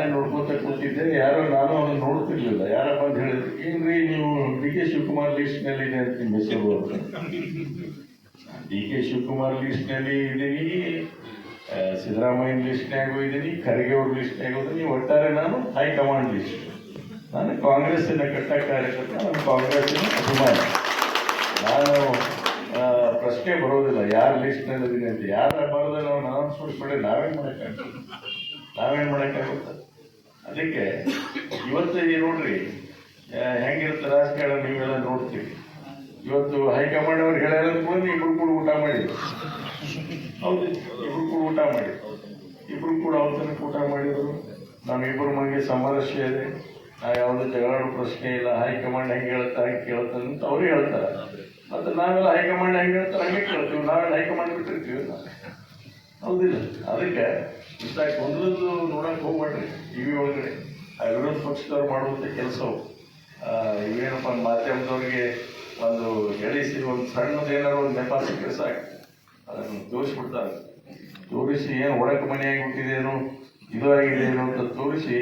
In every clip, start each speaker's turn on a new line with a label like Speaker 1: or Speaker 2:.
Speaker 1: ನಾನೇ ನೋಡ್ಕೊತ ಕೂತಿದ್ದೆ ಯಾರೋ ನಾನು ಅವನು ನೋಡ್ತಿರ್ಲಿಲ್ಲ. ಯಾರಪ್ಪ ಅಂತ ಹೇಳಿದ್ರು, ಏನ್ರಿ ನೀವು ಡಿ ಕೆ ಶಿವಕುಮಾರ್ ಲಿಸ್ಟ್ನಲ್ಲಿ ಇದೆ ಅಂತ ನಿಮ್ಮ ಡಿ ಕೆ ಶಿವಕುಮಾರ್ ಲಿಸ್ಟ್ನಲ್ಲಿ ಇದ್ದೀನಿ. ಸಿದ್ದರಾಮಯ್ಯ ಲಿಸ್ಟ್ನಾಗೂ ಇದ್ದೀನಿ ಖರ್ಗೆ ಅವ್ರ ಲಿಸ್ಟ್ನಾಗೂ ಇದ್ದೀನಿ ಒಟ್ಟಾರೆ ನಾನು ಹೈಕಮಾಂಡ್ ಲಿಸ್ಟ್. ನಾನು ಕಾಂಗ್ರೆಸ್ಸಿನ ಕಟ್ಟ ಕಾರ್ಯಕರ್ತ, ನಾನು ಕಾಂಗ್ರೆಸ್ಸಿನ ಅಭಿಮಾನಿ. ನಾನು ಪ್ರಶ್ನೆ ಬರೋದಿಲ್ಲ. ಯಾರ ಲಿಸ್ಟ್ನಲ್ಲಿ ಇದ್ದೀನಿ ಅಂತ. ಯಾರ ಬರೋದ ನಾವು ಅನೌನ್ಸ್ಮೆಂಟ್ ಮಾಡಿ ನಾವೇನ್ ಮಾಡೋಕ್ಕಾಗುತ್ತೆ ನಾವೇನ್ ಮಾಡೋಕ್ಕಾಗುತ್ತೆ ಅದಕ್ಕೆ ಇವತ್ತು ನೋಡ್ರಿ ಹೆಂಗಿರುತ್ತೆ ರಾಜಕಾರಣ ನೀವೆಲ್ಲ ನೋಡ್ತೀವಿ ಇವತ್ತು ಹೈಕಮಾಂಡ್ ಅವ್ರು ಹೇಳ್ಯಾರ ಬಂದು ಇಬ್ರು ಕೂಡ ಊಟ ಮಾಡಿದ್ರು. ಹೌದು, ಇಬ್ರು ಕೂಡ ಊಟ ಮಾಡಿ ಇಬ್ರು ಕೂಡ ಅವತ್ತನ ಊಟ ಮಾಡಿದ್ರು. ನಮ್ಮಿಬ್ಬರು ಮನೆಗೆ ಸಮರಸ್ಯ ಇದೆ. ನಾ ಯಾವುದು ಜಗಳ ಪ್ರಶ್ನೆ ಇಲ್ಲ. ಹೈಕಮಾಂಡ್ ಹೆಂಗೆ ಹೇಳ್ತಾರೆ, ಹಂಗೆ ಕೇಳ್ತಾರೆ ಅಂತ ಅವ್ರು ಹೇಳ್ತಾರೆ. ಮತ್ತು ನಾವೆಲ್ಲ ಹೈಕಮಾಂಡ್ ಹೆಂಗೆ ಹೇಳ್ತಾರೆ, ಹಂಗೆ ಕೇಳ್ತೀವಿ. ನಾವೆಲ್ಲ ಹೈಕಮಾಂಡ್ ಬಿಟ್ಟಿರ್ತೀವಿ ಹೌದಿಲ್ಲ. ಅದಕ್ಕೆ ಇಂಥ ಒಂದೊಂದು ನೋಡಕ್ಕೆ ಹೋಗ್ಬೇಡ್ರಿ. ಟಿ ವಿ ಒಳಗಡೆ. ಆ ವಿರೋಧ ಪಕ್ಷದವ್ರು ಮಾಡುವಂಥ ಕೆಲಸವು. ಇವೇನಪ್ಪ ಮಾಧ್ಯಮದವ್ರಿಗೆ ಒಂದು ಎಳಿಸಿ ಒಂದು ಸಣ್ಣದು ಏನಾದ್ರು ಒಂದು ನೆಪ ಸಿಕ್ಕರೆ ಸಾಕು. ಅದನ್ನು ತೋರಿಸ್ಬಿಡ್ತಾರೆ. ತೋರಿಸಿ ಏನು ಒಡಕು ಮನೆ ಆಗಿಬಿಟ್ಟಿದೇನು ಇದು ಆಗಿದೆಯೇನೋ ಅಂತ ತೋರಿಸಿ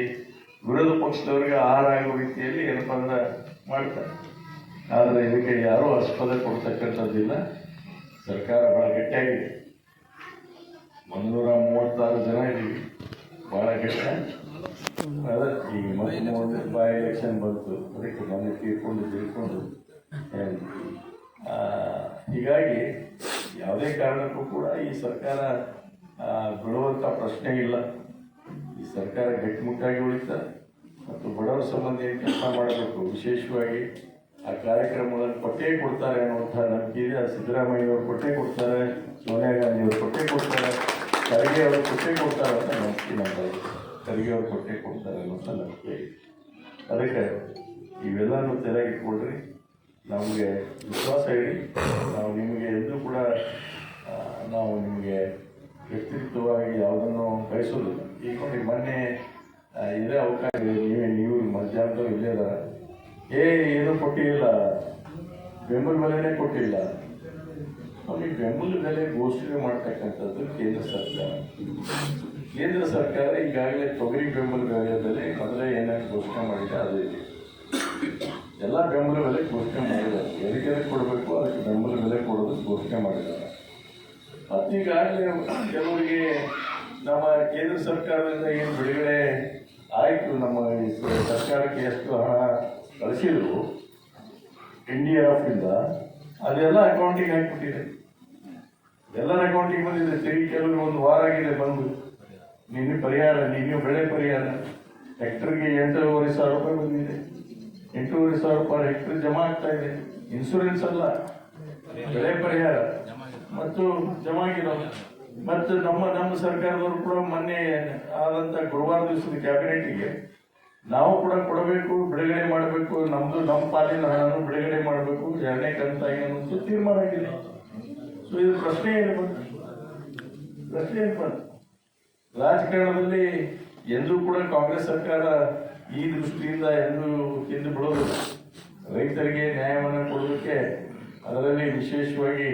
Speaker 1: ವಿರೋಧ ಪಕ್ಷದವ್ರಿಗೆ ಆಹಾರ ಆಗೋ ರೀತಿಯಲ್ಲಿ ಏನಪ್ಪ ಅಂದ್ರೆ ಮಾಡ್ತಾರೆ. ಆದರೆ ಇದಕ್ಕೆ ಯಾರೂ ಆಸ್ಪದ ಕೊಡ್ತಕ್ಕಂಥದ್ದಿಲ್ಲ. ಸರ್ಕಾರ ಬಹಳ ಗಟ್ಟಿಯಾಗಿದೆ. ಮುನ್ನೂರ ಮೂವತ್ತಾರು ಜನ ಇದ್ದೀವಿ. ಭಾಳ ಕಷ್ಟ ಈ ಮತ್ತೆ ಮೂವತ್ತು ಬೈ ಎಲೆಕ್ಷನ್ ಬಂತು. ಅದಕ್ಕೆ ಮನೆ ತೀರ್ಕೊಂಡು ಏನ್, ಹೀಗಾಗಿ ಯಾವುದೇ ಕಾರಣಕ್ಕೂ ಕೂಡ ಈ ಸರ್ಕಾರ ಬಿಡುವಂಥ ಪ್ರಶ್ನೆ ಇಲ್ಲ. ಈ ಸರ್ಕಾರ ಗಟ್ಟಿಮುಟ್ಟಾಗಿ ಉಳಿತಾರೆ ಮತ್ತು ಬಡವರ ಸಂಬಂಧ ಕೆಲಸ ಮಾಡಬೇಕು? ವಿಶೇಷವಾಗಿ ಆ ಕಾರ್ಯಕ್ರಮದಲ್ಲಿ ಕೊಟ್ಟೇ ಕೊಡ್ತಾರೆ ಅನ್ನುವಂಥ ನಂಬಿಕೆ ಇದೆ. ಸಿದ್ದರಾಮಯ್ಯ ಸಿದ್ದರಾಮಯ್ಯವರು ಕೊಟ್ಟೇ ಕೊಡ್ತಾರೆ ಸೋನಿಯಾ ಗಾಂಧಿ ಅವರು ಕೊಟ್ಟೇ ಕೊಡ್ತಾರೆ. ಖರ್ಗೆ ಅವರು ಕೊಟ್ಟೆ ಕೊಡ್ತಾರೆ ಅಂತ ನಂಬಿಕೆ ತೆರಿಗೆ ಅವರು ಕೊಟ್ಟೇ ಕೊಡ್ತಾರೆ ಅಂತ ನಂಬಿಕೆ ಅದಕ್ಕೆ ಇವೆಲ್ಲನೂ ತಲೆಗೆ ಇಟ್ಕೊಳ್ರಿ. ನಮಗೆ ವಿಶ್ವಾಸ ಇಡಿ. ನಾವು ನಿಮಗೆ ಎಂದೂ ಕೂಡ ನಾವು ನಿಮಗೆ ವ್ಯಕ್ತಿತ್ವವಾಗಿ ಯಾವುದನ್ನು ಬಯಸೋದಿಲ್ಲ. ಈಗ ನೋಡಿ ಮೊನ್ನೆ ಇದೇ ಅವಕಾಶ. ನೀವೇ, ನೀವು ಮಧ್ಯಾಹ್ನದವ್ರು ಇಲ್ಲೇ ಏ, ಏನೂ ಕೊಟ್ಟಿಲ್ಲ. ಬೆಂಬಲ ಬೆಲೆನೇ ಕೊಟ್ಟಿಲ್ಲ. ನಮಗೆ ಬೆಂಬಲ ಬೆಲೆ ಘೋಷಣೆ ಮಾಡ್ತಕ್ಕಂಥದ್ದು ಕೇಂದ್ರ ಸರ್ಕಾರ. ಕೇಂದ್ರ ಸರ್ಕಾರ ಈಗಾಗಲೇ ತೊಗರಿ ಬೆಂಬಲ ಬೆಲೆ ಬೆಲೆ ಮೊದಲೇ ಏನಾಗಿ ಘೋಷಣೆ ಮಾಡಿದೆ ಅದು ಇದೆ. ಎಲ್ಲ ಬೆಂಬಲ ಬೆಲೆ ಘೋಷಣೆ ಮಾಡಿದ್ದಾರೆ. ಎದಕ್ಕೆ ಕೊಡಬೇಕು, ಅದಕ್ಕೆ ಬೆಂಬಲ ಬೆಲೆ ಕೊಡೋದು ಘೋಷಣೆ ಮಾಡಿದ್ದಾರೆ. ಮತ್ತು ಈಗಾಗಲೇ ಕೆಲವರಿಗೆ ನಮ್ಮ ಕೇಂದ್ರ ಸರ್ಕಾರದಿಂದ ಏನು ಬಿಡುಗಡೆ ಆಯಿತು, ನಮ್ಮ ಸರ್ಕಾರಕ್ಕೆ ಎಷ್ಟು ಹಣ ಕಳಿಸಿದ್ರು ಇಂಡಿಯಾ ಇಂದ, ಅದೆಲ್ಲ ಅಕೌಂಟಿಗೆ ಹಾಕ್ಬಿಟ್ಟಿದೆ. ಎಲ್ಲರ ಅಕೌಂಟಿಗೆ ಬಂದಿದೆ ತಿರುಗಿ ಕೆಲವರು ಒಂದು ವಾರ ಆಗಿದೆ ಬಂದು. ನಿನ್ನೆ ಪರಿಹಾರ ನೀನು ಬೆಳೆ ಪರಿಹಾರ. ಹೆಕ್ಟರ್ಗೆ ಎಂಟೂವರೆ ಸಾವಿರ ರೂಪಾಯಿ ಬಂದಿದೆ. ಎಂಟೂವರೆ ಸಾವಿರ ರೂಪಾಯಿ ಹೆಕ್ಟರ್ ಜಮಾ ಆಗ್ತಾ ಇದೆ. ಇನ್ಸೂರೆನ್ಸ್ ಅಲ್ಲ, ಬೆಳೆ ಪರಿಹಾರ. ಮತ್ತು ಜಮಾ ಆಗಿರೋ, ಮತ್ತು ನಮ್ಮ ನಮ್ಮ ಸರ್ಕಾರದವರು ಕೂಡ ಮೊನ್ನೆ ಆದಂತ ಗುರುವಾರ ದಿವಸದ ಕ್ಯಾಬಿನೆಟ್ಗೆ ನಾವು ಕೂಡ ಕೊಡಬೇಕು, ಬಿಡುಗಡೆ ಮಾಡಬೇಕು. ನಮ್ದು, ನಮ್ಮ ಪಾಲಿನ ಹಣವನ್ನು ಬಿಡುಗಡೆ ಮಾಡಬೇಕು. ಎರಡನೇ ಕಂತಾಗಿ ಅನ್ನೋದು ತೀರ್ಮಾನ ಆಗಿದೆ. ಇದು ಪ್ರಶ್ನೆ ಏನು ಪ್ರಶ್ನೆ ಏನು ರಾಜಕಾರಣದಲ್ಲಿ ಎಂದೂ ಕೂಡ ಕಾಂಗ್ರೆಸ್ ಸರ್ಕಾರ ಈ ದೃಷ್ಟಿಯಿಂದ ಎಂದು ಹಿಂದೆ ಬಿಡೋದು ರೈತರಿಗೆ ನ್ಯಾಯವನ್ನು ಕೊಡೋದಕ್ಕೆ ಅದರಲ್ಲಿ ವಿಶೇಷವಾಗಿ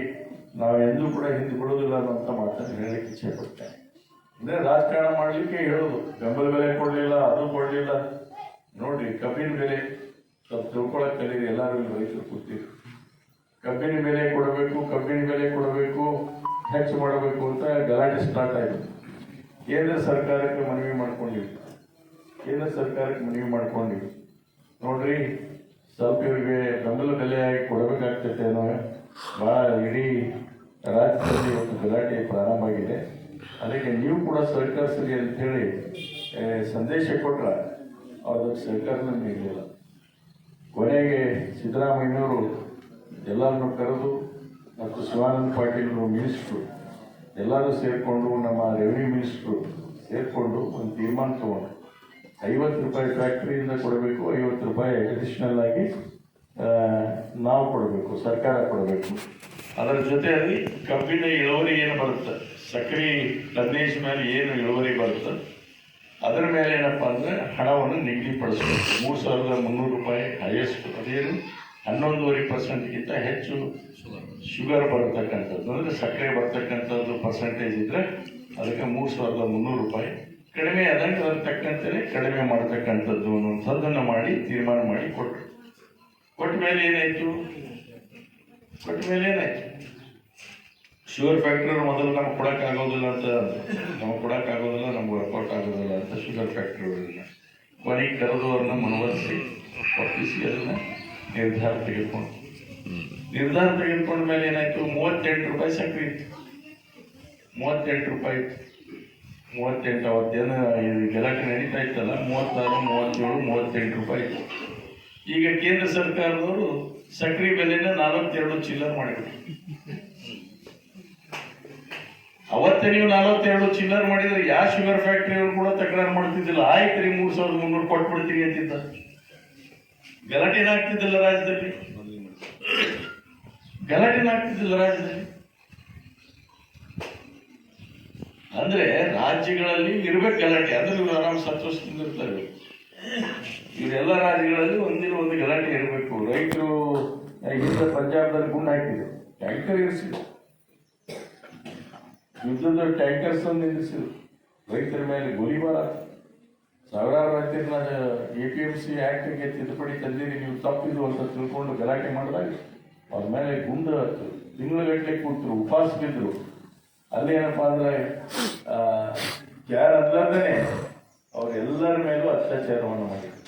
Speaker 1: ನಾವು ಎಂದೂ ಕೂಡ ಹಿಂದೆ ಬಿಡೋದಿಲ್ಲ ಅನ್ನೋಂಥ ಮಾತನ್ನು ಹೇಳಲಿಕ್ಕೆ ಇಚ್ಛೆ ಪಡ್ತೇನೆ ಅಂದರೆ ರಾಜಕಾರಣ ಮಾಡಲಿಕ್ಕೆ ಹೇಳೋದು. ಬೆಂಬಲ ಬೆಲೆ ಕೊಡಲಿಲ್ಲ, ಅದು ಕೊಡಲಿಲ್ಲ. ನೋಡಿರಿ, ಕಬ್ಬಿನ ಬೆಲೆ ಸ್ವಲ್ಪ ತಿಳ್ಕೊಳಕ್ಕೆ ಕಲೀರಿ, ಎಲ್ಲರೂ ರೈತರು ಕೂತಿರು ಕಬ್ಬಿನ ಬೆಲೆ ಹೆಚ್ಚು ಮಾಡಬೇಕು ಅಂತ ಗಲಾಟೆ ಸ್ಟಾರ್ಟ್ ಆಯಿತು. ಕೇಂದ್ರ ಸರ್ಕಾರಕ್ಕೆ ಮನವಿ ಮಾಡ್ಕೊಂಡಿವಿ. ಕೇಂದ್ರ ಸರ್ಕಾರಕ್ಕೆ ಮನವಿ ಮಾಡ್ಕೊಂಡಿವಿ. ನೋಡ್ರಿ ಸ್ವಲ್ಪ ಇವರಿಗೆ ಬೆಂಬಲ ಬೆಲೆಯಾಗಿ ಕೊಡಬೇಕಾಗ್ತೈತೆ ಅನ್ನೋ ಭಾಳ ಇಡೀ ರಾಜ್ಯದಲ್ಲಿ ಇವತ್ತು ಗಲಾಟೆ ಪ್ರಾರಂಭ ಆಗಿದೆ. ಅದಕ್ಕೆ ನೀವು ಕೂಡ ಸಹಕರಿಸ್ರಿ ಅಂಥೇಳಿ ಸಂದೇಶ ಕೊಟ್ರ ಸರ್ಕಾರ ಸಹಕಾರನ ನೀಡಲಿಲ್ಲ ಕೊನೆಗೆ ಸಿದ್ದರಾಮಯ್ಯನವರು ಎಲ್ಲರನ್ನು ಕರೆದು ಮತ್ತು ಶಿವಾನಂದ ಪಾಟೀಲ್ ಮಿನಿಸ್ಟ್ರು. ಎಲ್ಲರೂ ಸೇರಿಕೊಂಡು ನಮ್ಮ ರೆವಿನ್ಯೂ ಮಿನಿಸ್ಟ್ರು ಸೇರಿಕೊಂಡು ಒಂದು ತೀರ್ಮಾನ ತಗೊಂಡು ಐವತ್ತು ರೂಪಾಯಿ ಫ್ಯಾಕ್ಟ್ರಿಯಿಂದ ಕೊಡಬೇಕು, ಐವತ್ತು ರೂಪಾಯಿ ಅಡಿಷನಲ್ ಆಗಿ ನಾವು ಕೊಡಬೇಕು, ಸರ್ಕಾರ ಕೊಡಬೇಕು. ಅದರ ಜೊತೆಯಲ್ಲಿ ಕಬ್ಬಿನ ಇಳುವರಿ ಏನು ಬರುತ್ತೆ? ಸಕ್ಕರೆ ಲಗ್ನೇಶ್ ಮೇಲೆ ಏನು ಇಳುವರಿ ಬರುತ್ತೆ? ಅದರ ಮೇಲೆ ಏನಪ್ಪ ಅಂದ್ರೆ ಹಣವನ್ನು ನಿಗದಿಪಡಿಸಬೇಕು. ಮೂರು ಸಾವಿರದ ಮುನ್ನೂರು ರೂಪಾಯಿ ಹೈಯೆಸ್ಟ್ ಅದೇನು? ಹನ್ನೊಂದುವರೆ ಪರ್ಸೆಂಟ್ಗಿಂತ ಹೆಚ್ಚು ಶುಗರ್ ಬರ್ತಕ್ಕಂಥದ್ದು. ಅಂದರೆ ಸಕ್ಕರೆ ಬರ್ತಕ್ಕಂಥದ್ದು ಪರ್ಸೆಂಟೇಜ್ ಇದ್ದರೆ ಅದಕ್ಕೆ ಮೂರು ಸಾವಿರದ ಮುನ್ನೂರು ರೂಪಾಯಿ. ಕಡಿಮೆ ಆದಂಗೆ ಅದರ ತಕ್ಕಂತೆ ಕಡಿಮೆ ಮಾಡ್ತಕ್ಕಂಥದ್ದು ಅನ್ನುವಂಥದ್ದನ್ನು ಮಾಡಿ, ತೀರ್ಮಾನ ಮಾಡಿ ಕೊಟ್ಟರು ಕೊಟ್ಟ ಮೇಲೆ ಏನಾಯಿತು? ಕೊಟ್ಟ ಮೇಲೆ ಏನಾಯಿತು? ಶುಗರ್ ಫ್ಯಾಕ್ಟ್ರಿ ಮೊದಲು ನಮ್ಗೆ ಕೊಡೋಕ್ಕಾಗೋದಿಲ್ಲ ಅಂತ ನಮ್ಗೆ ಕೊಡೋಕ್ಕಾಗೋದಿಲ್ಲ, ನಮ್ಗೆ ವರ್ಕೌಟ್ ಆಗೋದಿಲ್ಲ ಅಂತ ಶುಗರ್ ಫ್ಯಾಕ್ಟ್ರಿಗಳನ್ನ ಕೊನೆಗೆ ಕರೆದು ಅವ್ರನ್ನ ಒಪ್ಪಿಸಿ ಅದನ್ನ. ನಿರ್ಧಾರ ತೆಗೆದುಕೊಂಡು ನಿರ್ಧಾರ ತೆಗೆದುಕೊಂಡ ಮೇಲೆ ಏನಾಯ್ತು? ಮೂವತ್ತೆಂಟು ರೂಪಾಯಿ ಸಕ್ಕರೆ ಇತ್ತು. ಮೂವತ್ತೆಂಟು ರೂಪಾಯಿ ಇತ್ತು. ಮೂವತ್ತೆಂಟು ಅವತ್ತೇನ ಗಲಾಟೆ ನಡೀತಾ ಇತ್ತಲ್ಲ? ಮೂವತ್ತಾರು, ಮೂವತ್ತೇಳು, ಮೂವತ್ತೆಂಟು ರೂಪಾಯಿ ಇತ್ತು. ಈಗ ಕೇಂದ್ರ ಸರ್ಕಾರದವರು ಸಕ್ಕರೆ ಬೆಲೆನ ನಲವತ್ತೆರಡು ಚಿಲ್ಲರ್ ಮಾಡಿದ್ರು. ಅವತ್ತೇ ನೀವು ನಲವತ್ತೆರಡು ಚಿಲ್ಲರ್ ಮಾಡಿದ್ರೆ ಯಾವ ಶುಗರ್ ಫ್ಯಾಕ್ಟ್ರಿಯವರು ಕೂಡ ತಕರಾರು ಮಾಡ್ತಿದ್ದಿಲ್ಲ? ಆಯ್ತು ರೀ, ಮೂರು ಸಾವಿರದ ಮುನ್ನೂರು ಕೊಟ್ಬಿಡ್ತೀವಿ ಅಂತಿದ್ದ. ಗಲಾಟೆನ ಆಗ್ತಿದ್ದಿಲ್ಲ ರಾಜ್ಯದಲ್ಲಿ? ಗಲಾಟೆ ಆಗ್ತಿದ್ದಿಲ್ಲ ರಾಜ್ಯದಲ್ಲಿ? ಅಂದ್ರೆ ರಾಜ್ಯಗಳಲ್ಲಿ ಇರ್ಬೇಕು ಗಲಾಟೆ ಅಂದ್ರೆ ಇವ್ರು ಆರಾಮ್ ಸಂತೋಷದಿಂದ ಇರ್ತಾರೆ. ಇವರೆಲ್ಲ ರಾಜ್ಯಗಳಲ್ಲಿ ಒಂದಿನ ಒಂದು ಗಲಾಟೆ ಇರಬೇಕು. ರೈತರು ಹಿಂದೆ ಪಂಜಾಬ್ದಲ್ಲಿ ಗುಂಡು ಹಾಕಿದ್ರು. ಟ್ಯಾಂಕರ್ ಇರಿಸಿದ್ರು. ಯುದ್ಧದ ಟ್ಯಾಂಕರ್ಸ್ ನಿಲ್ಲಿಸಿದ್ರು ರೈತರ ಮೇಲೆ ಗುರಿ ಆಯ್ತು. ಸಾವಿರಾರು ರೈತರನ್ನ ಎ ಪಿ ಎಂ ಸಿ ಆಕ್ಟ್ಗೆ ತಿದ್ದುಪಡಿ ತಂದಿರಿ ನೀವು ತಪ್ಪಿದು ಅಂತ ತಿಳ್ಕೊಂಡು ಗಲಾಟೆ ಮಾಡಿದಾಗ ಅವ್ರ ಮೇಲೆ ಗುಂಡು ಹತ್ತು. ತಿಂಗಳುಗಟ್ಟಲೆ ಕೂತರು ಉಪವಾಸ ಬಿದ್ದರು ಅಂದ್ರೆ ಆ, ಯಾರು ಅಲ್ಲದೇ ಅವರೆಲ್ಲರ ಮೇಲೂ ಅತ್ಯಾಚಾರವನ್ನು ಮಾಡಿದ್ರು.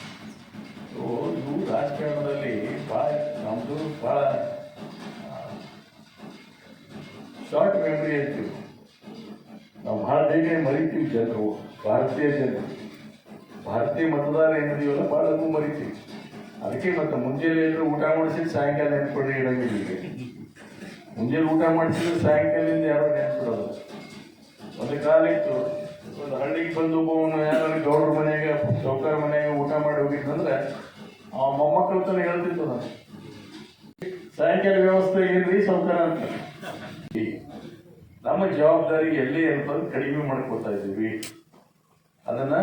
Speaker 1: ಸೊ ಇದು ರಾಜಕಾರಣದಲ್ಲಿ ಭಾಳ ನಮ್ಮದು ಭಾಳ ಶಾರ್ಟ್ ಮೆಮರಿ ಅಂತೀವಿ. ನಾವು ಭಾಳ ಬೇಗ ಮರಿತೀವಿ ಜನರು ಭಾರತೀಯ ಜನರು. ಭಾರತೀಯ ಮತದಾರ ಏನಿದೀವಲ್ಲ ಭಾಳ ಮರಿತಿ ಅದಕ್ಕೆ ಮತ್ತೆ ಮುಂಜಾನೆ ಎಲ್ಲರೂ ಊಟ ಮಾಡಿಸಿದ್ರೆ ಸಾಯಂಕಾಲ ನೆನ್ಪಡಿ ಇಡಂಗಿಲ್ಲ ಮುಂಜಾನೆ ಊಟ ಮಾಡಿಸಿದ್ರೆ ಸಾಯಂಕಾಲದಿಂದ ಯಾರು ನೆನ್ಪಿಡೋದು? ಒಂದು ಕಾಲ ಇತ್ತು, ಒಂದು ಹಳ್ಳಿಗೆ ಬಂದು ಒಬ್ಬವನು ಯಾರು ಗೌಡ್ರ ಮನೆಗೆ, ಚೌಕರ ಮನೆಯಾಗ ಊಟ ಮಾಡಿ ಹೋಗಿದ್ದಂದ್ರೆ ಆ ಮೊಮ್ಮಕ್ಕಳು ತನ ಹೇಳ್ತಿತ್ತು ನಾನು. ಸಾಯಂಕಾಲ ವ್ಯವಸ್ಥೆ ಏನ್ರಿ ಸೌಕರ್ಯ ಅಂತ. ನಮ್ಮ ಜವಾಬ್ದಾರಿ ಎಲ್ಲಿ ಅಂತ ಕಡಿಮೆ ಮಾಡ್ಕೊತಾ ಇದ್ದೀವಿ. ಅದನ್ನ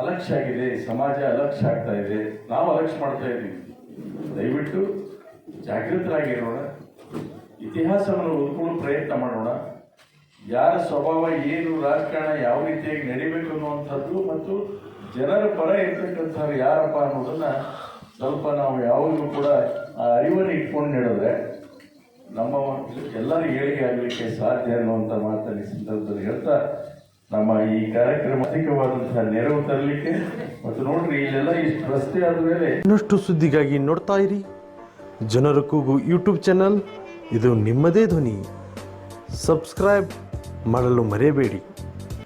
Speaker 1: ಅಲಕ್ಷ್ಯ ಆಗಿದೆ, ಸಮಾಜ ಅಲಕ್ಷ್ಯ ಆಗ್ತಾ ಇದೆ, ನಾವು ಅಲಕ್ಷ್ಯ ಮಾಡ್ತಾ ಇದ್ದೀವಿ. ದಯವಿಟ್ಟು ಜಾಗೃತರಾಗಿರೋಣ. ಇತಿಹಾಸವನ್ನು ಓದ್ಕೊಳ್ಳೋ ಪ್ರಯತ್ನ ಮಾಡೋಣ. ಯಾರ ಸ್ವಭಾವ, ಏನು, ರಾಜಕಾರಣ ಯಾವ ರೀತಿಯಾಗಿ ನಡಿಬೇಕು ಅನ್ನುವಂಥದ್ದು ಮತ್ತು ಜನರ ಪರ ಇರ್ತಕ್ಕಂಥವ್ರು ಯಾರಪ್ಪ ಅನ್ನೋದನ್ನ ಸ್ವಲ್ಪ ನಾವು ಯಾವಾಗಲೂ ಕೂಡ ಆ ಅರಿವನ್ನು ಇಟ್ಕೊಂಡು ನಡೆದ್ರೆ ನಮ್ಮ ಎಲ್ಲರೂ ಏಳಿಗೆ ಆಗಲಿಕ್ಕೆ ಸಾಧ್ಯ ಅನ್ನುವಂಥ ಮಾತನ್ನು ಸಂದರ್ಭದಲ್ಲಿ ಹೇಳ್ತಾ ನಮ್ಮ ಈ ಕಾರ್ಯಕ್ರಮ ಅಧಿಕವಾದಂತಹ ನೆರವು ತರಲಿಕ್ಕೆ ಮತ್ತು ನೋಡ್ರಿ, ಇಲ್ಲೆಲ್ಲ ಇಷ್ಟು ರಸ್ತೆ ಆದ ಮೇಲೆ
Speaker 2: ಇನ್ನಷ್ಟು ಸುದ್ದಿಗಾಗಿ ನೋಡ್ತಾ ಇರಿ. ಜನರ ಕೂಗು ಯೂಟ್ಯೂಬ್ ಚಾನಲ್ ಇದು ನಿಮ್ಮದೇ ಧ್ವನಿ. ಸಬ್ಸ್ಕ್ರೈಬ್ ಮಾಡಲು ಮರೆಯಬೇಡಿ.